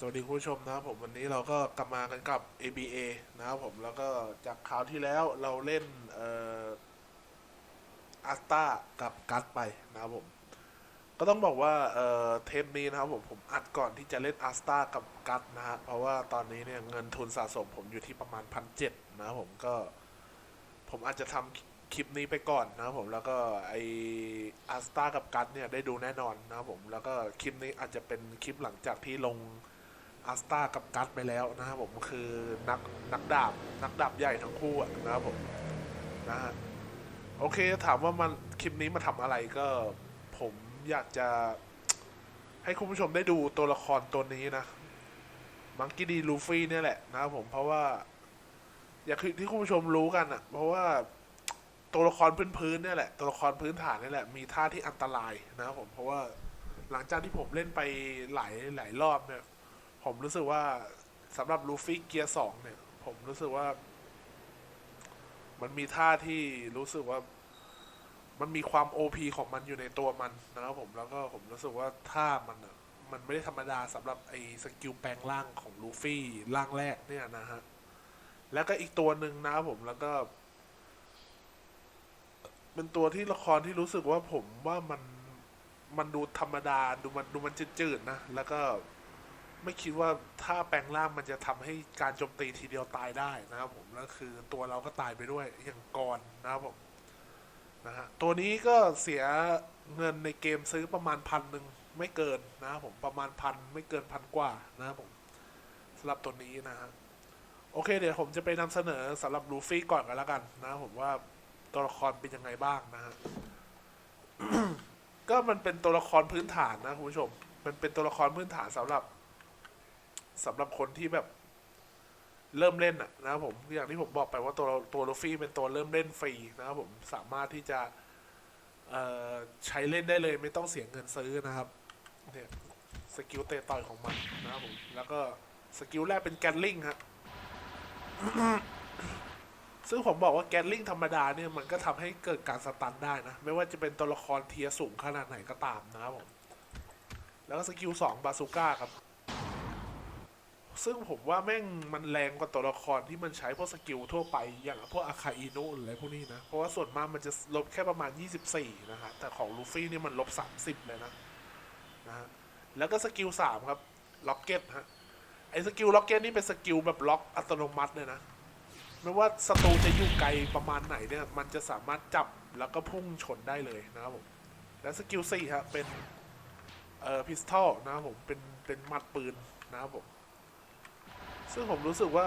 สวัสดีคุณผู้ชมนะครับผมวันนี้เราก็กลับมากันกับ ABA นะครับผมแล้วก็จากคราวที่แล้วเราเล่นเอ่ออาสตากับกัตไปนะครับผม ก็ต้องบอกว่าเอ่อเทปนี้นะครับผมผมอัดก่อนที่จะเล่นอาสตากับกัตนะฮะเพราะว่าตอนนี้เนี่ยเงินทุนสะสมผมอยู่ที่ประมาณพันเจ็ดนะครับผมก็ ผมอาจจะทำคลิปนี้ไปก่อนนะครับผมแล้วก็ไออาสตากับกัตเนี่ยได้ดูแน่นอนนะครับผมแล้วก็คลิปนี้อาจจะเป็นคลิปหลังจากที่ลง อาสตากับกัตไปแล้วนะครับผมคือนักนักดาบนักดาบใหญ่ทั้งคู่นะครับผมนะฮะโอเคถามว่ามันคลิปนี้มาทำอะไรก็ผมอยากจะให้คุณผู้ชมได้ดูตัวละครตัวนี้นะมังกี้ดีลูฟี่เนี่ยแหละนะครับผมเพราะว่า อย่างที่คุณผู้ชมรู้กันอะเพราะว่าตัวละครพื้นๆเนี่ยแหละตัวละครพื้นฐานเนี่ยแหละมีท่าที่อันตรายนะครับผมเพราะว่าหลังจากที่ผมเล่นไปหลายหลายรอบเนี่ย ผมรู้สึกว่าสำหรับลูฟี่เกียร์สองเนี่ย ผมรู้สึกว่า มันมีท่าที่รู้สึกว่ามันมีความโอพีของมันอยู่ในตัวมันนะครับผมแล้วก็ผมรู้สึกว่าท่ามันมันไม่ได้ธรรมดาสำหรับไอ้สกิลแปลงร่างของลูฟี่ร่างแรกเนี่ยนะฮะแล้วก็อีกตัวหนึ่งนะครับผมแล้วก็เป็นตัวที่ละครที่รู้สึกว่าผมว่ามันมันดูธรรมดาดูมันดูมันจืดๆนะ แล้วก็ ไม่คิดว่าถ้าแปลงร่างมันจะทำให้การโจมตีทีเดียวตายได้นะครับผมแล้วคือตัวเราก็ตายไปด้วยอย่างกรนะครับผมนะฮะตัวนี้ก็เสียเงินในเกมซื้อประมาณพันหนึ่งไม่เกินนะครับผมประมาณพันไม่เกินพันกว่านะครับผมสำหรับตัวนี้นะฮะโอเคเดี๋ยวผมจะไปนำเสนอสำหรับลูฟี่ก่อนกันแล้วกันนะครับผมว่าตัวละครเป็นยังไงบ้างนะฮะก็มันเป็นตัวละครพื้นฐานนะคุณผู้ชม มันเป็นตัวละครพื้นฐานสำหรับ สำหรับคนที่แบบเริ่มเล่นอะนะครับผมอย่างที่ผมบอกไปว่าตัวตัวลูฟี่เป็นตัวเริ่มเล่นฟรีนะครับผมสามารถที่จะใช้เล่นได้เลยไม่ต้องเสียเงินซื้อนะครับเนี่ยสกิลเตะต่อยของมันนะครับผมแล้วก็สกิลแรกเป็นแกนลิงฮะซึ่งผมบอกว่าแกนลิงธรรมดาเนี่ยมันก็ทำให้เกิดการสตันได้นะ ไม่ว่าจะเป็นตัวละครเทียสูงขนาดไหนก็ตามนะครับผม แล้วก็สกิลสองบาซูก้าครับ ซึ่งผมว่าแม่งมันแรงกว่าตัวละครที่มันใช้พวกสกิลทั่วไปอย่างพวกอาคาอิโนหรืออะไรพวกนี้นะ เพราะว่าส่วนมากมันจะลบแค่ประมาณ 24 นะฮะ แต่ของลูฟี่นี่มันลบ 30 เลยนะนะฮะแล้วก็สกิล 3 ครับล็อกเก็ตฮะไอ้สกิลล็อกเก็ตนี่เป็นสกิลแบบล็อกอัตโนมัติเลยนะไม่ว่าศัตรูจะอยู่ไกลประมาณไหนเนี่ย มันจะสามารถจับแล้วก็พุ่งชนได้เลยนะครับผม และสกิล4ครับเป็นเอ่อพิสตอลนะครับผมเป็นเป็นมัดปืนนะครับผม ซึ่งผมรู้สึกว่า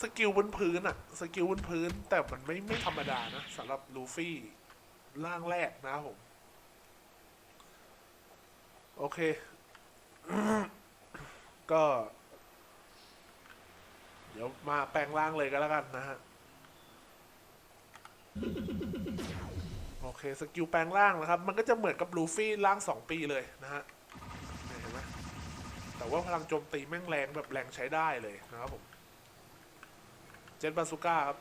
สกิลบนพื้นอะสกิลบนพื้น แต่มันไม่ไม่ธรรมดานะสำหรับลูฟี่ร่างแรกนะผม โอเค ก็ เดี๋ยวมาแปลงร่างเลยก็แล้วกันนะฮะ โอเค สกิลแปลงร่างนะครับ มันก็จะเหมือนกับลูฟี่ร่างสองปีเลยนะฮะเนี่ยเห็นไหม แต่ว่าพลังโจมตีแม่งแรงแบบแรงใช้ได้เลยนะครับผม เจ็ตบาซูก้าครับ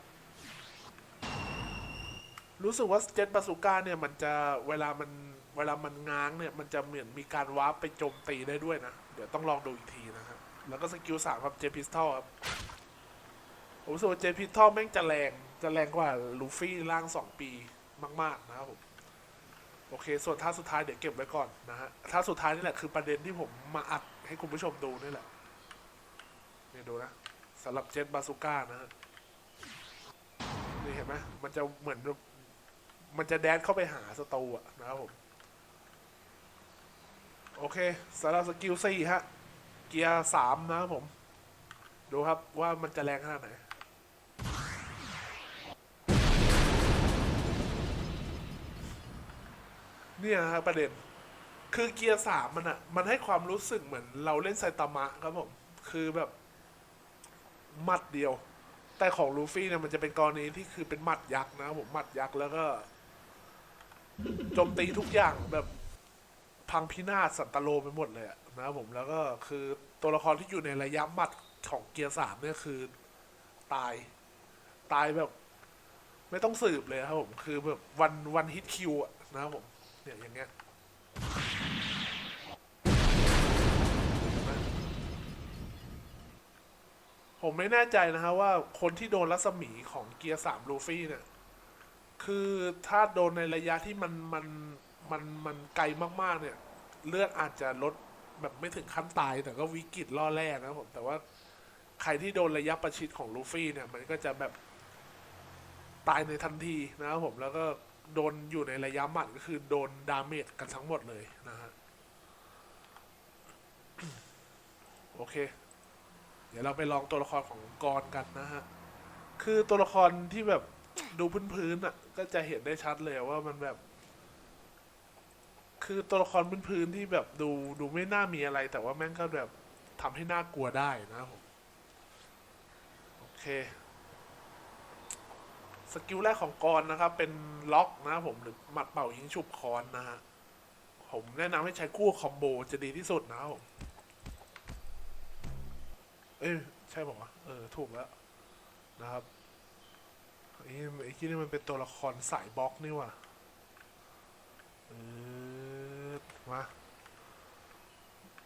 รู้สึกว่าเจ็ตบาซูก้าเนี่ยมันจะเวลามันเวลามันง้างเนี่ยมันจะเหมือนมีการวาร์ปไปโจมตีได้ด้วยนะ เดี๋ยวต้องลองดูอีกทีนะครับ แล้วก็สกิลสามครับเจพิสทอลครับ ผมรู้สึกว่าเจพิสทอลแม่งจะแรงจะแรงกว่าลูฟี่ร่างสองปีมาก ๆ นะครับผมโอเค ส่วนท่าสุดท้ายเดี๋ยวเก็บไว้ก่อนนะฮะท่าสุดท้ายนี่แหละคือประเด็นที่ผมมาอัด ให้คุณผู้ชมดูนี่แหละเนี่ยดูนะสำหรับเจ็ตบาซูก้านะฮะนี่เห็นไหมมันจะเหมือน มันจะแดนเข้าไปหาสตูอะนะครับผม โอเคสำหรับสกิลสี่ฮะ เกียร์สามนะครับผม ดูครับว่ามันจะแรงขนาดไหนเนี่ยนะครับประเด็น คือเกียร์สามมันอะมันให้ความรู้สึกเหมือนเราเล่นไซตามะครับผมคือแบบหมัดเดียว แต่ของลูฟี่เนี่ยมันจะเป็นกรณีที่คือเป็นหมัดยักษ์นะผมหมัดยักษ์แล้วก็โจมตีทุกอย่างแบบพังพินาศสันตโลไปหมดเลยนะผมแล้วก็คือตัวละครที่อยู่ในระยะหมัดของเกียร์สามเนี่ยคือตายตายแบบ ไม่ต้องสืบเลยครับผมคือแบบวันวันฮิตคิวอะนะครับผมเนี่ยอย่างเงี้ย ผมไม่แน่ใจนะฮะว่าคนที่โดนรัศมีของเกียร์สามลูฟี่เนี่ย คือถ้าโดนในระยะที่มันมันมันมันไกลมากๆ เนี่ย เลือดอาจจะลดแบบไม่ถึงขั้นตายแต่ก็วิกฤตล่อแร่นะผมแต่ว่าใครที่โดนระยะประชิดของลูฟี่เนี่ย มันก็จะแบบตายในทันทีนะครับผมแล้วก็โดนอยู่ในระยะหมัดก็คือโดนดาเมจกันทั้งหมดเลยนะฮะโอเค เดี๋ยวเราไปลองตัวละครของกรกันนะฮะ คือตัวละครที่แบบดูพื้นๆอะ ก็จะเห็นได้ชัดเลยว่ามันแบบ คือตัวละครพื้นๆที่แบบดูดูไม่น่ามีอะไร แต่ว่าแม่งก็แบบทำให้น่ากลัวได้นะผม โอเค สกิลแรกของกรนะครับ เป็นล็อกนะผมหรือหมัดเป่ายิงฉุบคอนนะฮะ ผมแนะนำให้ใช้คู่คอมโบจะดีที่สุดนะครับผม เอ้ยใช่บอกว่าวะเออถูกแล้วนะครับไอ้ไอ้ที่นี่มันเป็นตัวละครสายบล็อกนี่ว่ะเออมา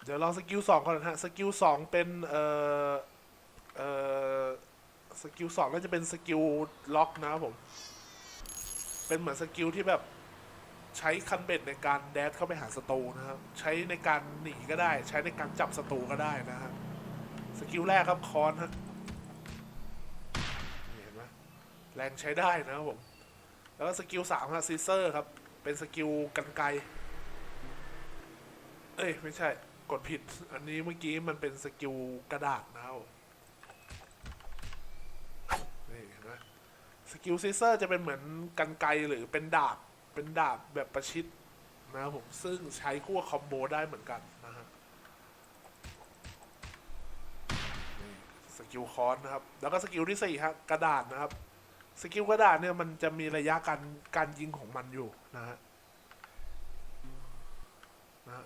เดี๋ยวลองสกิลสองก่อนนะฮะสกิลสองเป็นเอ่อเอ่อสกิลสองก็จะเป็นสกิลล็อกนะครับผม เป็นเหมือนสกิลที่แบบใช้คันเบ็ดในการแดดเข้าไปหาศัตรูนะครับ ใช้ในการหนีก็ได้ ใช้ในการจับศัตรูก็ได้นะฮะ สกิลแรกครับคอนฮะนี่เห็นไหมแรงใช้ได้นะครับผม แล้วก็สกิลสามฮะซีเซอร์ครับ เป็นสกิลกันไกเอ้ย ไม่ใช่ กดผิด อันนี้เมื่อกี้มันเป็นสกิลกระดาษนะครับนี่เห็นไหมสกิลซีเซอร์จะเป็นเหมือนกันไกหรือเป็นดาบ เป็นดาบแบบประชิดนะครับผม ซึ่งใช้คู่กับคอมโบได้เหมือนกันนะฮะ สกิลคอนนะครับ แล้วก็สกิลที่สี่ฮะกระดาษนะครับ สกิลกระดาษเนี่ยมันจะมีระยะการการยิงของมันอยู่นะฮะนะฮะ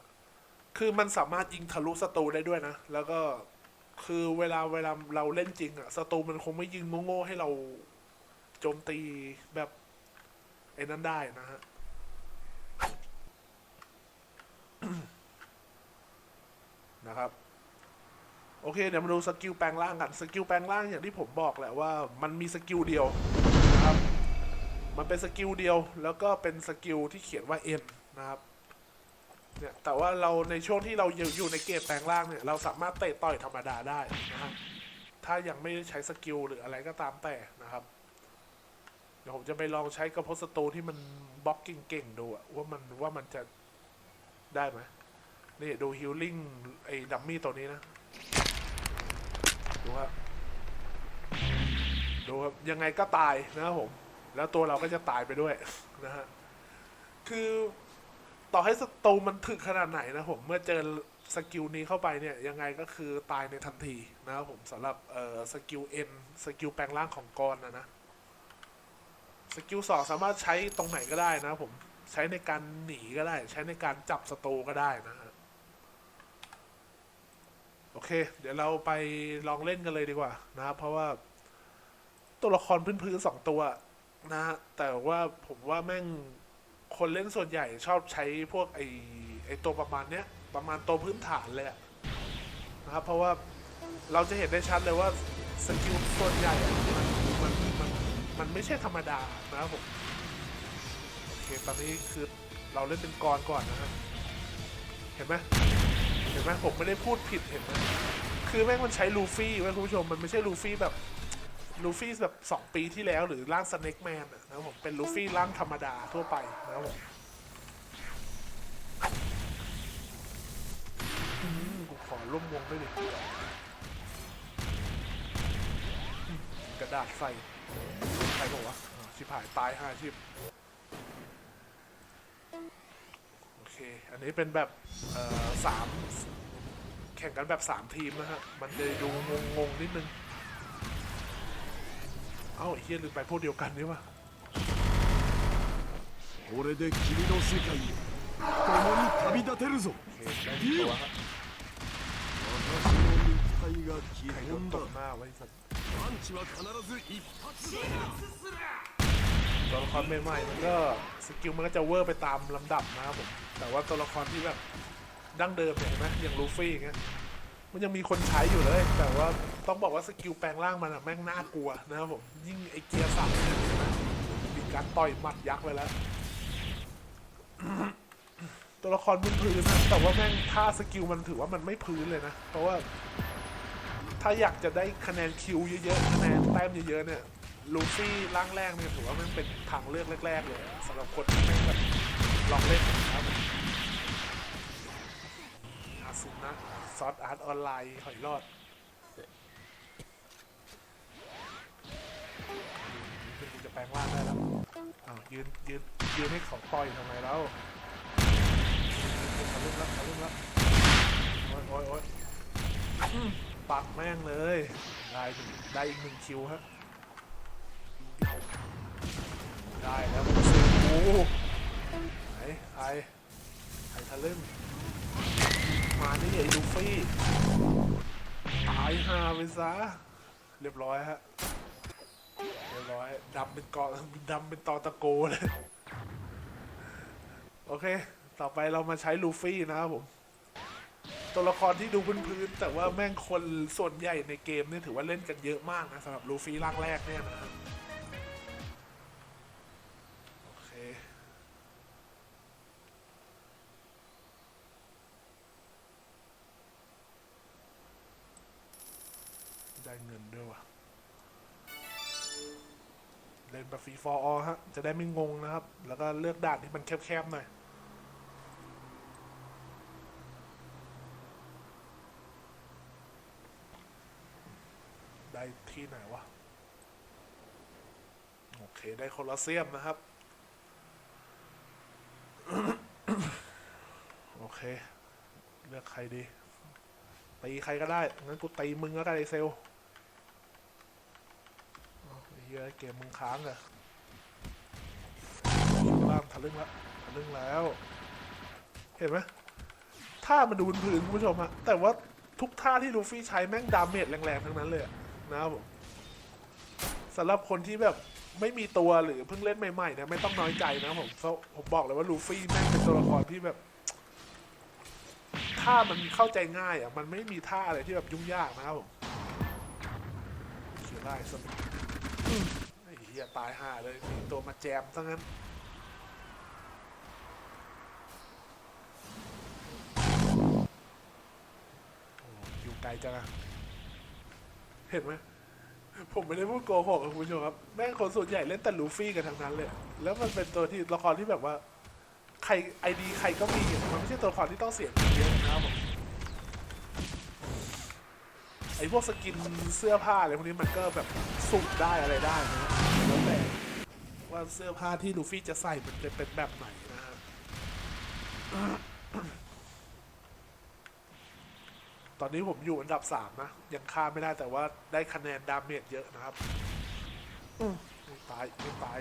คือมันสามารถยิงทะลุศัตรูได้ด้วยนะ แล้วก็คือเวลาเวลาเราเล่นจริงอะศัตรูมันคงไม่ยิงโง่ๆให้เราโจมตีแบบไอ้นั้นได้นะฮะนะครับ โอเคเดี๋ยวมาดูสกิลแปลงร่างกันสกิลแปลงร่างอย่างที่ผมบอกแหละว่ามันมีสกิลเดียวนะครับมันเป็นสกิลเดียวแล้วก็เป็นสกิลที่เขียนว่า N นะครับเนี่ยแต่ว่าเราในช่วงที่เราอยู่ในเกมแปลงร่างเนี่ยเราสามารถเตะต่อยธรรมดาได้นะครับถ้ายังไม่ได้ใช้สกิลหรืออะไรก็ตามแต่นะครับเดี๋ยวผมจะไปลองใช้กระพาะศัตรูที่มันบล็อกเก่งๆดูว่ามันว่ามันจะได้ไหมนี่ดูฮิลลิ่งไอ้ดัมมี่ตัวนี้นะ ดูครับดูครับยังไงก็ตายนะครับผม แล้วตัวเราก็จะตายไปด้วยนะฮะคือต่อให้สตูมันถึกขนาดไหนนะผม เมื่อเจอสกิลนี้เข้าไปเนี่ย ยังไงก็คือตายในทันทีนะครับผมสำหรับเอ่อสกิลเอ็นสกิลแปลงร่างของกรนะนะสกิลสองสามารถใช้ตรงไหนก็ได้นะครับผมใช้ในการหนีก็ได้ ใช้ในการจับศัตรูก็ได้นะ โอเค เดี๋ยวเราไปลองเล่นกันเลยดีกว่านะครับเพราะว่าตัวละครพื้นๆสองตัวนะฮะแต่ว่าผมว่าแม่งคนเล่นส่วนใหญ่ชอบใช้พวกไอไอตัวประมาณเนี้ยประมาณตัวพื้นฐานเลยอะนะครับเพราะว่าเราจะเห็นได้ชัดเลยว่าสกิลส่วนใหญ่อะมันมันมันมันไม่ใช่ธรรมดานะครับผมโอเคตอนนี้คือเราเล่นเป็นกรก่อนนะฮะเห็นไหม เห็นไหมผมไม่ได้พูดผิดเห็นไหมคือแม่งมันใช้ลูฟี่ไว้คุณผู้ชมมันไม่ใช่ลูฟี่แบบลูฟี่แบบสองปีที่แล้วหรือร่างสเน็กแมนนะครับผมเป็นลูฟี่ร่างธรรมดาทั่วไปนะครับผมกูขอร่วมวงด้วยดิอืมกระดาษใส่ใครบอกวะอ่าชิบหายตายห้าชิบโอเค อันนี้เป็นแบบเอ่อสาม แข่งกันแบบสามทีมนะฮะ มันเลยดูงงงๆนิดนึง เอ้าไอ้เฮียลืมไปพวกเดียวกันนี่วะ これで君の世界へ共に旅立てるぞ โอเคได้ที่ตัวฮะ 私の肉体が基 ใครโดน 本 ต だ บหน้าไว้สัตว์ パンチは必ず一発だ ตัวละครใหม่ๆมันก็สกิลมันก็จะเวอร์ไปตามลำดับนะครับผมแต่ว่าตัวละครที่แบบดั้งเดิมเนี่ยเห็นไหมอย่างลูฟี่อย่างเงี้ยมันยังมีคนใช้อยู่เลย แต่ว่าต้องบอกว่าสกิลแปลงร่างมันอะแม่งน่ากลัวนะครับผมยิ่งไอเกียร์สับเนี่ยนไหมมีการต่อยหมัดยักษ์ไปแล้ว ตัวละครบนพื้นนะแต่ว่าแม่งท่าสกิลมันถือว่ามันไม่พื้นเลยนะ เพราะว่า ถ้าอยากจะได้คะแนนคิวเยอะๆคะแนนแต้มเยอะๆเนี่ย ลูฟี่ร่างแรกเนี่ยถือว่ามันเป็นทางเลือกแรก ๆ เลยสำหรับคนที่ไม่แบบลองเล่นนะครับอาซุนะซอสอาร์ตออนไลน์หอยรอดคุณจะแปลงร่างได้แล้วอ้าวยืนยืนยืนให้เขาต่อยทำไมแล้วทะลึ่งแล้วทะลึ่งแล้วโอ้ยโอ้ยโอ้ยปักแม่งเลย ได้ได้อีกหนึ่งคิวฮะ ได้แล้วมันซื้อกูไหนใครใครทะลึ่งมานี่ไอ้ลูฟี่ตายห่าไปซะเรียบร้อยฮะเรียบร้อยดำเป็นเกาะดำเป็นตอตะโกเลยโอเค ต่อไปเรามาใช้ลูฟี่นะครับผม ตัวละครที่ดูพื้นๆแต่ว่าแม่งคนส่วนใหญ่ในเกมเนี่ยถือว่าเล่นกันเยอะมากนะสำหรับลูฟี่ร่างแรกเนี่ยนะครับ ฟรีฟอร์อฮะ จะได้ไม่งงนะครับ แล้วก็เลือกด่านที่มันแคบๆหน่อยได้ที่ไหนวะ โอเค ได้โคลอเซียมนะครับ โอเค เลือกใครดีตีใครก็ได้ งั้นกูตีมึงแล้วกันไอเซล เอาไอ้เกมมึงค้างเหรอคิดว่าทะลึ่งแล้วทะลึ่งแล้ว เห็นไหมท่ามันดูพื้นคุณผู้ชมฮะแต่ว่าทุกท่าที่ลูฟี่ใช้แม่งดาเมจแรงๆทั้งนั้นเลยนะครับผมสำหรับคนที่แบบไม่มีตัวหรือเพิ่งเล่นใหม่ๆเนี่ยไม่ต้องน้อยใจนะผมผมบอกเลยว่าลูฟี่แม่งเป็นตัวละครที่แบบท่ามันเข้าใจง่ายอะ มันไม่มีท่าอะไรที่แบบยุ่งยากนะครับผมเขียนได้สมอืม ไอ้เหี้ยตายห่าเลยมีตัวมาแจมซะงั้นโอ้อยู่ไกลจังอะเห็นไหมผมไม่ได้พูดโกหกอะคุณผู้ชมครับ แม่งคนส่วนใหญ่เล่นแต่ลูฟี่กันทั้งนั้นเลย แล้วมันเป็นตัวที่ละครที่แบบว่า ใครไอดีใครก็มี มันไม่ใช่ตัวละครที่ต้องเสียเงินเยอะนะครับผม อพวกสกินเสื้อผ้าอะไรพวกนี้มันก็แบบสุ่มได้อะไรได้นะแล้วแต่ว่าเสื้อผ้าที่ลูฟี่จะใส่มันจะเป็นแบบไหนนะครับตอนนี้ผมอยู่อันดับสามนะ ยังฆ่าไม่ได้แต่ว่าได้คะแนนดาเมจเยอะนะครับไม่ตายไม่ตาย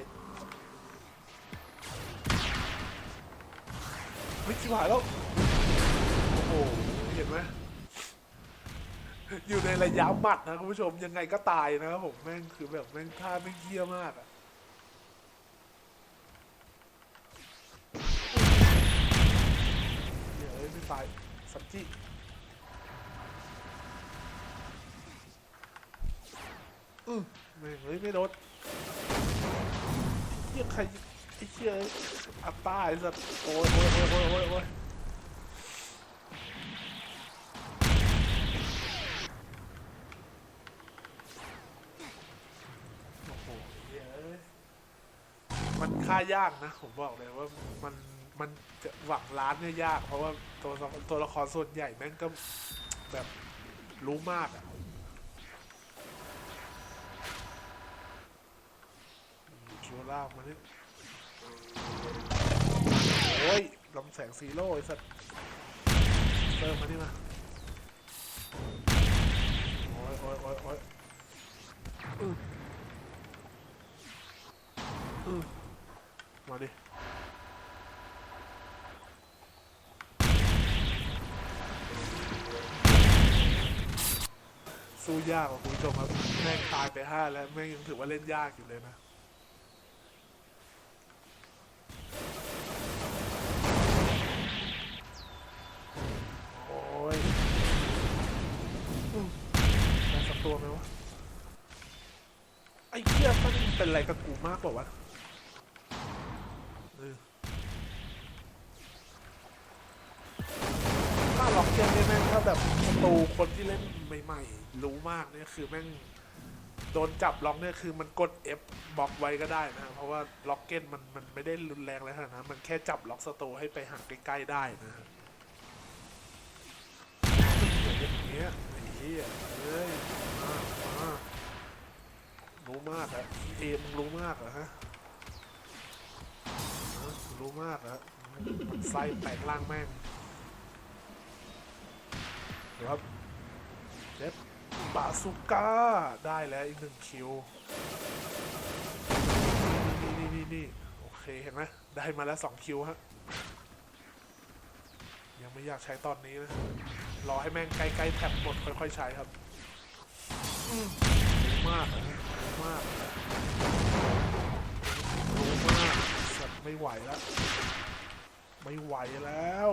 ไม่ชิบหายแล้ว โอ้โห เห็นไหม อยู่ในระยะหมัดนะคุณผู้ชมยังไงก็ตายนะครับผมแม่งคือแบบแม่งท่าไม่งเยี่ยมากอะเดี๋ยวเอ้ยไม่ตายสักจิอืมไม่เฮ้ยไม่โดนเฮียใครไอ้เชี่ยอัตตาไอ้สัตว์โอ้ยโอ้ยโอ้ยโอ้ยโอ้ยโอ้ยโอ้โหเหี้ยเอ้ยมันค่ายากนะ ผมบอกเลยว่ามันมันจะหวังล้านเนี่ยยาก เพราะว่าตัวตัวละครส่วนใหญ่แม่งก็แบบรู้มากอะคิวล่ามานี่โอ้ยลำแสงซีโร่ไอ้สัตว์เริ่มมานี่มาโอ้ยโอ้ยโอ้ยโอ้ยอืออือ มาดิสู้ยากกว่าคุณผู้ชมครับแม่งตายไปห้าแล้วแม่งยังถือว่าเล่นยากอยู่เลยนะโอ้ยได้สับตัวไหมวะไอ้เหี้ยมันเป็นอะไรกับกูมากกว่าวะ ถ้าล็อกเกมเนี่ยแม่งถ้าแบบประตูคนที่เล่นใหม่ๆ รู้มากเนี่ยคือแม่งโดนจับล็อกเนี่ยคือมันกด F บล็อกไว้ก็ได้นะ เพราะว่าล็อกเก็ตมันมันไม่ได้รุนแรงอะไรขนาดนั้น มันแค่จับล็อกสตูให้ไปห่างใกล้ๆได้นะฮะอย่างเงี้ยไอ้เหี้ยเอ้ยมามารู้มากอะเอ็มงรู้มากเหรอฮะฮะรู้มากอมันไส้แตกล่างแม่ง ครับเจ็บบาสุก้า ได้แล้วอีกหนึ่งคิว นี่นี่นี่นี่โอเคเห็นไหมได้มาแล้วสองคิวฮะ ยังไม่อยากใช้ตอนนี้นะ รอให้แม่งใกล้ๆแท็บหมดค่อยๆใช้ครับมรู้มากนะรู้มากรู้มากสัตว์ไม่ไหวแล้ว ไม่ไหวแล้ว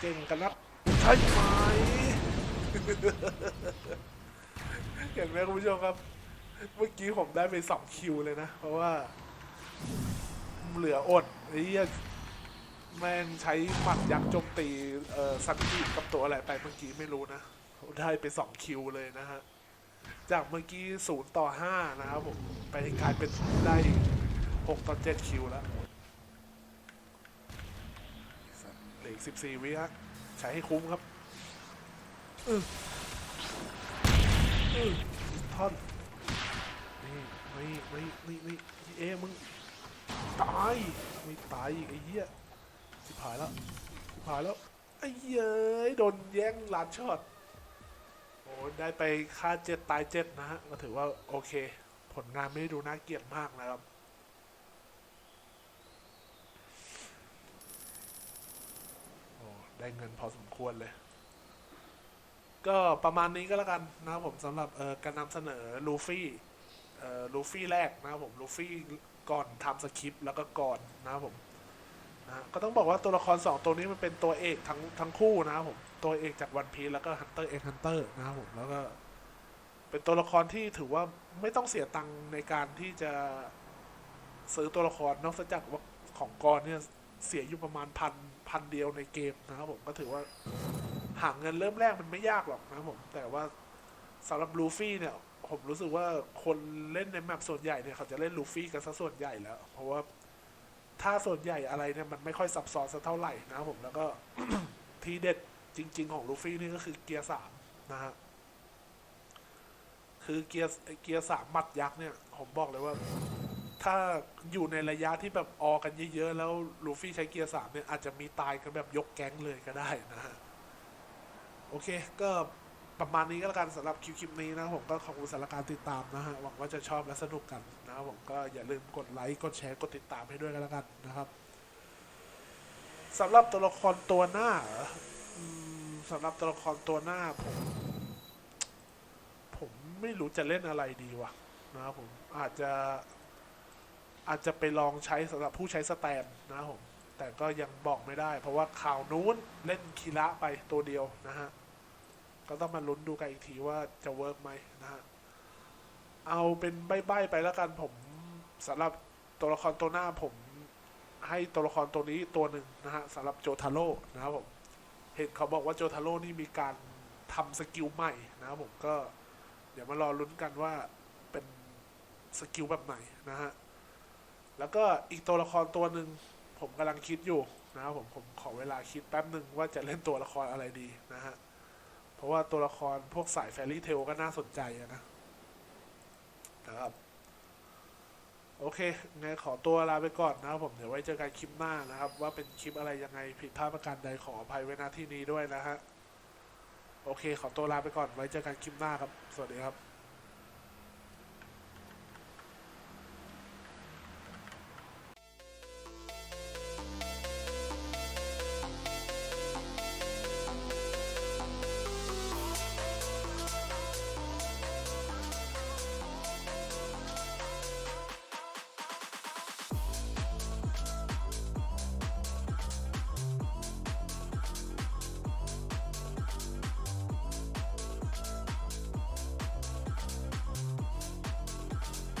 เก่งกันนัก ช่ไหมเห็นไหมคุณผู้ชมครับ เมื่อกี้ผมได้ไปสองคิวเลยนะ เพราะว่า เหลืออดไอ้เหี้ยแม่งใช้หมัดยักษ์โจมตีเอ่อซันจีกับตัวอะไรไปเมื่อกี้ไม่รู้นะ ได้ไปสองคิวเลยนะฮะ จากเมื่อกี้ศูนย์ต่อห้านะครับผม ไปกลายเป็นได้หกต่อเจ็ดคิวแล้วเหลือสิบสี่วิฮะ ใช้ให้คุ้มครับอออท่อนนี่ไม่ไม่ไม่ไม่เอมึงตายไม่ตายอีกไอ้เหี้ยสิบหายแล้วสิบหายแล้วไอ้เหี้ยเอ้ยโดนแย่งลัดช็อตโอ้ได้ไปค่าเจ็ดตายเจ็ดนะฮะก็ถือว่าโอเค ผลงานไม่ได้ดูน่าเกลียดมากนะครับ โอ้ ได้เงินพอสมควรเลย ก็ประมาณนี้ก็แล้วกันนะครับผมสำหรับการนำเสนอลูฟี่ลูฟี่แรกนะครับผมลูฟี่ก่อนทำสคริปต์แล้วก็ก่อนนะครับผมนะก็ต้องบอกว่าตัวละครสองตัวนี้มันเป็นตัวเอกทั้งทั้งคู่นะครับผมตัวเอกจากวันพีแล้วก็ฮันเตอร์เอ็กฮันเตอร์นะครับผมแล้วก็เป็นตัวละครที่ถือว่าไม่ต้องเสียตังค์ในการที่จะซื้อตัวละครนอกจากว่าของกรเนี่ยเสียอยู่ประมาณพัน พันเดียวในเกมนะครับผมก็ถือว่าหาเงินเริ่มแรกมันไม่ยากหรอกนะครับผม แต่ว่าสำหรับลูฟี่เนี่ย ผมรู้สึกว่าคนเล่นในแมปส่วนใหญ่เนี่ยเขาจะเล่นลูฟี่กันซะส่วนใหญ่แล้ว เพราะว่าถ้าส่วนใหญ่อะไรเนี่ยมันไม่ค่อยซับซ้อนสักเท่าไหร่นะครับผมแล้วก็ทีเด็ดจริง ๆ ของลูฟี่นี่ก็คือเกียร์สามนะฮะคือเกียร์เกียร์สามมัดยักษ์เนี่ย ผมบอกเลยว่า ถ้าอยู่ในระยะที่แบบออกันเยอะๆ แล้วลูฟี่ใช้เกียร์สามเนี่ย อาจจะมีตายกันแบบยกแก๊งเลยก็ได้นะฮะโอเค ก็ประมาณนี้ก็แล้วกันสำหรับคลิปนี้นะผมก็ขอบคุณสำหรับการติดตามนะฮะ หวังว่าจะชอบและสนุกกันนะผมก็อย่าลืมกดไลค์ กดแชร์ กดติดตามให้ด้วยกันแล้วกันนะครับสำหรับตัวละครตัวหน้าสำหรับตัวละครตัวหน้าผมผมไม่รู้จะเล่นอะไรดีวะนะครับผมอาจจะ อาจจะไปลองใช้สำหรับผู้ใช้สแตนนะครับผมแต่ก็ยังบอกไม่ได้ เพราะว่าข่าวนู้นเล่นคีระไปตัวเดียวนะฮะ ก็ต้องมาลุ้นดูกันอีกทีว่าจะเวิร์กไหมนะฮะ เอาเป็นใบ้ๆไปแล้วกันผมสำหรับตัวละครตัวหน้าผม ให้ตัวละครตัวนี้ตัวหนึ่งนะฮะสำหรับโจทาโร่นะครับผม เห็นเขาบอกว่าโจทาโร่นี่มีการทำสกิลใหม่นะครับผมก็ เดี๋ยวมารอลุ้นกันว่าเป็นสกิลแบบไหนนะฮะ แล้วก็อีกตัวละครตัวหนึ่งผมกำลังคิดอยู่นะครับผมผมขอเวลาคิดแป๊บหนึ่งว่าจะเล่นตัวละครอะไรดีนะฮะ เพราะว่าตัวละครพวกสายแฟรี่เทลก็น่าสนใจนะนะครับ โอเคงั้นขอตัวลาไปก่อนนะครับผมเดี๋ยวไว้เจอกันคลิปหน้านะครับ ว่าเป็นคลิปอะไรยังไงผิดพลาดประการใดขออภัยไว้ณที่นี้ด้วยนะฮะ โอเค ขอตัวลาไปก่อนไว้เจอกันคลิปหน้าครับ สวัสดีครับ